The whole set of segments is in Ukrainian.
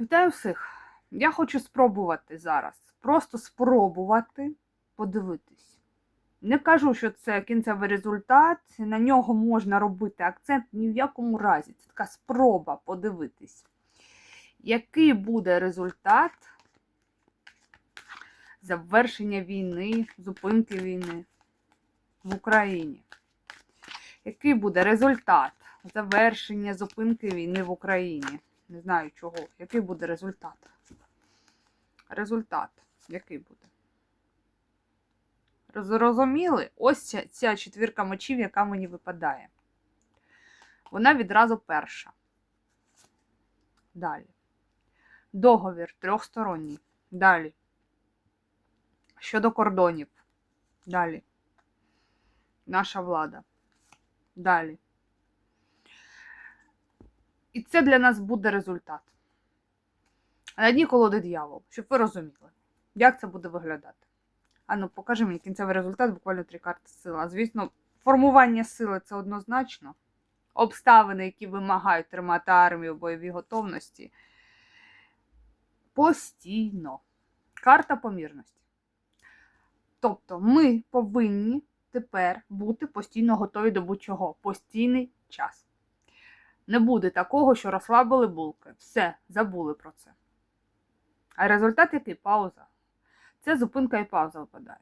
Вітаю всіх! Я хочу спробувати зараз. Просто спробувати подивитись. Не кажу, що це кінцевий результат, на нього можна робити акцент ні в якому разі. Це така спроба подивитись, який буде результат завершення війни, зупинки війни в Україні. Який буде результат завершення зупинки війни в Україні? Не знаю чого. Який буде результат? Результат. Який буде? Зрозуміли? Ось ця, ця четвірка мечів, яка мені випадає. Вона відразу перша. Далі. Договір трьохсторонній. Далі. Щодо кордонів. Далі. Наша влада. Далі. І це для нас буде результат. На дні колоди дьявол, щоб ви розуміли, як це буде виглядати. Ану, покажи мені кінцевий результат, буквально три карти сила. Звісно, формування сили це однозначно. Обставини, які вимагають тримати армію в бойовій готовності. Постійно. Карта помірності. Тобто, ми повинні тепер бути постійно готові до будь-чого. Постійний час. Не буде такого, що розслабили булки. Все, забули про це. А результат який? Пауза. Це зупинка і пауза випадає.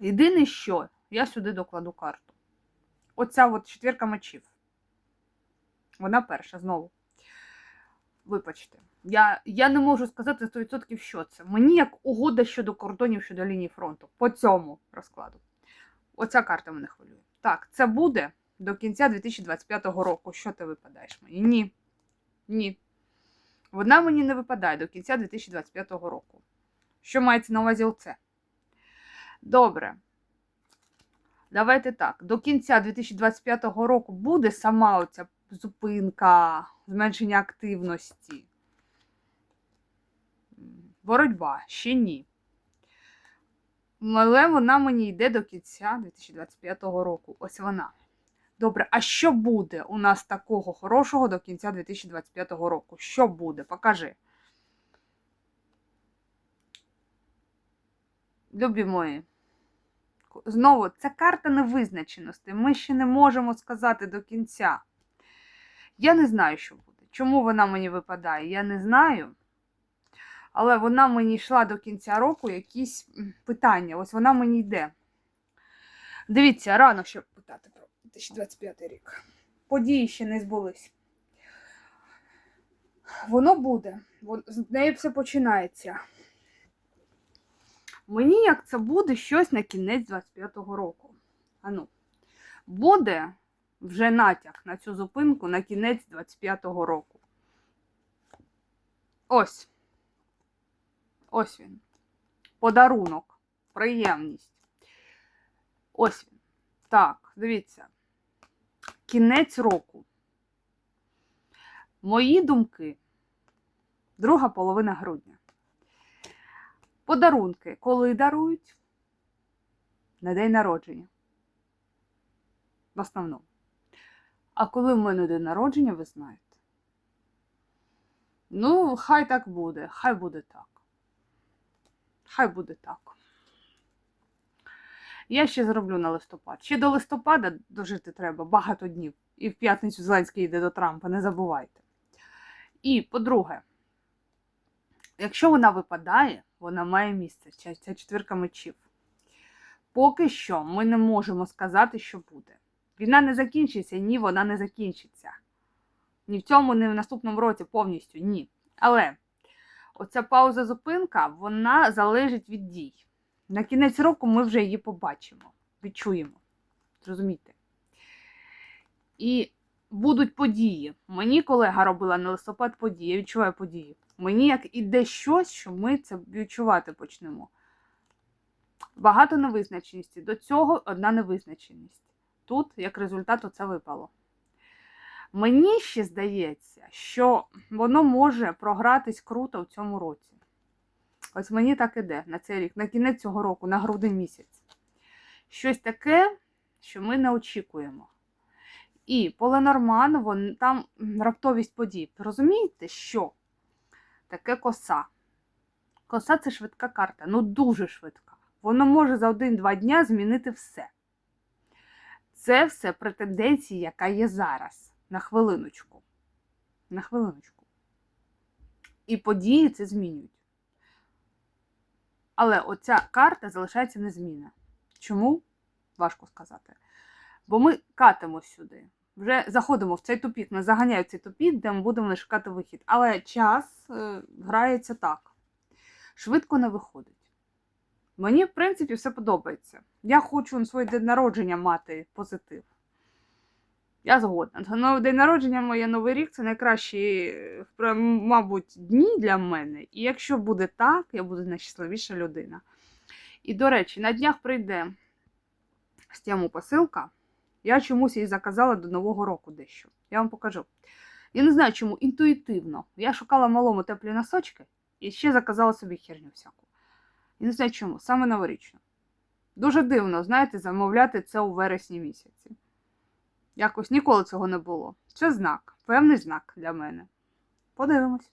Єдине, що я сюди докладу карту. Оця от четвірка мечів. Вона перша знову. Вибачте, я я не можу сказати 100% що це. Мені як угода щодо кордонів щодо лінії фронту. По цьому розкладу. Оця карта мене хвилює. Так, це буде до кінця 2025 року. Що ти випадаєш мені? Ні. Ні. Вона мені не випадає до кінця 2025 року. Що мається на увазі оце? Добре. Давайте так. До кінця 2025 року буде сама оця зупинка, зменшення активності. Боротьба ще ні. Але вона мені йде до кінця 2025 року. Ось вона. Добре, а що буде у нас такого хорошого до кінця 2025 року? Що буде? Покажи. Любі мої. Знову, це карта невизначеності. Ми ще не можемо сказати до кінця. Я не знаю, що буде. Чому вона мені випадає? Я не знаю. Але вона мені йшла до кінця року якісь питання. Ось вона мені йде. Дивіться, рано щоб питати про 2025 рік. Події ще не збулись. Воно буде. З неї все починається. Мені як це буде щось на кінець 25-го року. Ану, буде вже натяк на цю зупинку на кінець 25-го року. Ось. Ось він. Подарунок. Приємність. Ось він. Так, дивіться. Кінець року. Мої думки. Друга половина грудня. Подарунки, коли дарують? На день народження. В основному. А коли в мене день народження, ви знаєте. Ну, хай так буде, хай буде так. Хай буде так. Я ще зроблю на листопад. Ще до листопада дожити треба багато днів. І в п'ятницю Зеленський йде до Трампа, не забувайте. І, по-друге, якщо вона випадає, вона має місце, ця, ця четвірка мечів. Поки що ми не можемо сказати, що буде. Війна не закінчиться, ні, вона не закінчиться. Ні в цьому, ні в наступному році повністю ні. Але оця пауза-зупинка, вона залежить від дій. На кінець року ми вже її побачимо, відчуємо. Зрозумійте. І будуть події. Мені колега робила на листопад події, я відчуваю події. Мені як іде щось, що ми це відчувати почнемо. Багато невизначеності. До цього одна невизначеність. Тут, як результат, оце випало. Мені ще здається, що воно може програтись круто в цьому році. Ось мені так іде на цей рік, на кінець цього року, на грудень місяць. Щось таке, що ми не очікуємо. І по Ленорману, вон, там раптовість подій. Розумієте, що таке коса. Коса це швидка карта, ну дуже швидка. Воно може за один-два дня змінити все. Це все при тенденції, яка є зараз. На хвилиночку. На хвилиночку. І події це змінюють. Але оця карта залишається незмінна. Чому? Важко сказати. Бо ми катимо сюди. Вже заходимо в цей тупік, нас заганяють в цей тупік, де ми будемо шукати вихід. Але час е, грається так. Швидко не виходить. Мені, в принципі, все подобається. Я хочу на своє день народження мати позитив. Я згодна. Ну, день народження моє Новий рік це найкращі, е, мабуть, дні для мене. І якщо буде так, я буду найщасливіша людина. І, до речі, на днях прийде з тему посилка. Я чомусь її заказала до Нового року дещо. Я вам покажу. Я не знаю, чому інтуїтивно. Я шукала малому теплі носочки і ще заказала собі херню всяку. І не знаю чому, саме новорічно. Дуже дивно, знаєте, замовляти це у вересні місяці. Якось ніколи цього не було. Це знак, певний знак для мене. Подивимось.